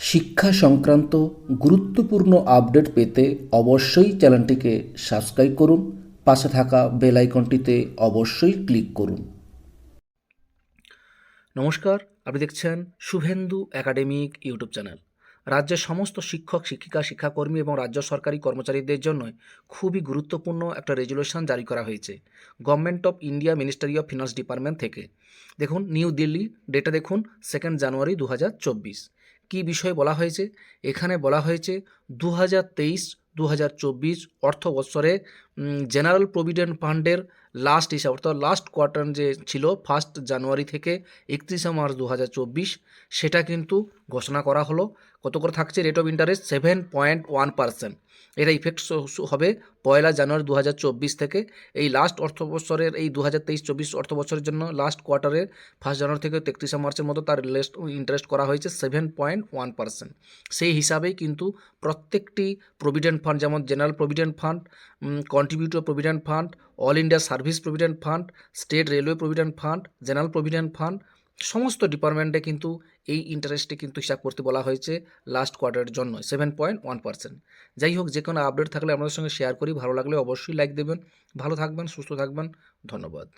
শিক্ষা সংক্রান্ত গুরুত্বপূর্ণ আপডেট পেতে অবশ্যই চ্যানেলটিকে সাবস্ক্রাইব করুন, পাশে থাকা বেল আইকনটিতে অবশ্যই ক্লিক করুন। নমস্কার, আপনি দেখছেন শুভেন্দু একাডেমিক ইউটিউব চ্যানেল। রাজ্যের সমস্ত শিক্ষক, শিক্ষিকা, শিক্ষাকর্মী এবং রাজ্য সরকারি কর্মচারীদের জন্য খুবই গুরুত্বপূর্ণ একটা রেজুলেশন জারি করা হয়েছে government of India ministry of finance department থেকে। দেখুন, নিউ দিল্লি ডেটা দেখুন সেকেন্ড জানুয়ারি দু হাজার চব্বিশ। কী বিষয়ে বলা হয়েছে? এখানে বলা হয়েছে দু হাজার তেইশ দু হাজার চব্বিশ অর্থ বৎসরে জেনারেল প্রভিডেন্ট ফান্ডের লাস্ট হিসাব, অর্থাৎ লাস্ট কোয়ার্টার যে ছিল ফার্স্ট জানুয়ারি থেকে একত্রিশে মার্চ দু হাজার চব্বিশ, সেটা কিন্তু ঘোষণা করা হলো। কত করে থাকছে rate of interest seven point one percent এটা ইফেক্ট হবে পয়লা জানুয়ারি দু থেকে। এই লাস্ট অর্থ বছরের এই দু হাজার তেইশ চব্বিশ অর্থ বছরের জন্য লাস্ট কোয়ার্টারের ফার্স্ট জানুয়ারি থেকে তেত্রিশে মার্চের মতো তার লেস্ট ইন্টারেস্ট করা হয়েছে সেভেন পয়েন্ট ওয়ান পার্সেন্ট সেই হিসাবেই কিন্তু প্রত্যেকটি প্রভিডেন্ট ফান্ড যেমন general provident fund contributor provident fund all India service provident fund state railway provident fund general provident fund সমস্ত ডিপার্টমেন্টে কিন্তু এই ইন্টারেস্টে কিন্তু হিসাব করতে বলা হয়েছে লাস্ট কোয়ার্টারের জন্য সেভেন পয়েন্ট ওয়ান পার্সেন্ট যাই হোক, যে কোনো আপডেট থাকলে আপনাদের সঙ্গে শেয়ার করি, ভালো লাগলে অবশ্যই লাইক দেবেন। ভালো থাকবেন, সুস্থ থাকবেন। ধন্যবাদ।